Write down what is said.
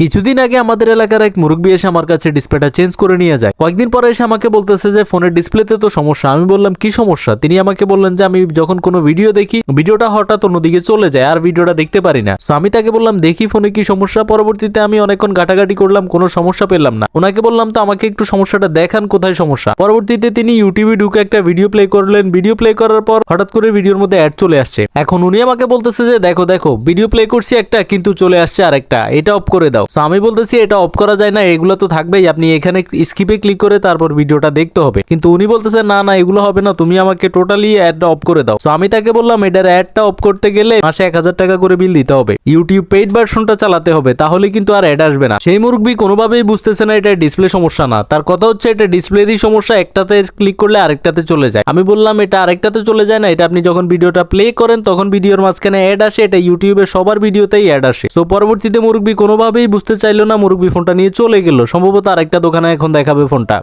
কিছুদিন আগে আমাদের এলাকার এক মুরব্বী এসে আমার কাছে ডিসপ্লেটা চেঞ্জ করে নিয়ে যায়। কয়েকদিন পরে এসে আমাকে বলতেছে যে, ফোনের ডিসপ্লেতে তো সমস্যা। আমি বললাম, কি সমস্যা? তিনি আমাকে বললেন যে, আমি যখন কোনো ভিডিও দেখি, ভিডিওটা হঠাৎ অন্যদিকে চলে যায়, আর ভিডিওটা দেখতে পারি না। তো আমি তাকে বললাম, দেখি ফোনে কি সমস্যা। পরবর্তীতে আমি অনেকক্ষণ ঘাটাঘাটি করলাম, কোনো সমস্যা পেলাম না। ওনাকে বললাম, তো আমাকে একটু সমস্যাটা দেখান, কোথায় সমস্যা? পরবর্তীতে তিনি ইউটিউবে ঢুকে একটা ভিডিও প্লে করলেন। ভিডিও প্লে করার পর হঠাৎ করে ভিডিওর মধ্যে অ্যাড চলে আসছে। এখন উনি আমাকে বলতেছে যে, দেখো দেখো, ভিডিও প্লে করছি একটা, কিন্তু চলে আসছে আরেকটা। এটা অফ করে দাও। So, আমি বলতেছি এটা অফ করা যায় না, এগুলো তো থাকবেই। আপনি এখানে স্কিপে ক্লিক করে তারপর ভিডিওটা দেখতে হবে। কিন্তু উনি বলতেছে না না, এগুলো হবে না, তুমি আমাকে টোটালি অ্যাডটা অফ করে দাও। So, আমি তাকে বললাম, এটার অ্যাডটা অফ করতে গেলে মাসে এক হাজার টাকা করে বিল দিতে হবে। ইউটিউব পেইড ভার্সনটা চালাতে হবে, তাহলে কিন্তু আর অ্যাড আসবে না। সেই মুরব্বী কোনোভাবেই বুঝতেছে না, এটা ডিসপ্লে সমস্যা না। তার কথা হচ্ছে, এটা ডিসপ্লেরই সমস্যা, একটাতে ক্লিক করলে আরেকটাতে চলে যায়। আমি বললাম, এটা আরেকটাতে চলে যায় না, এটা আপনি যখন ভিডিওটা প্লে করেন, তখন ভিডিওর মাঝখানে অ্যাড আসে, এটা ইউটিউবে সবার ভিডিওতেই অ্যাড আসে। তো পরবর্তীতে মুরব্বী কোনোভাবেই বুঝতে চাইলো না মুরব্বী ফোনটা নিয়ে চলে গেল। সম্ভবত আরেকটা দোকানে এখন দেখাবে ফোনটা।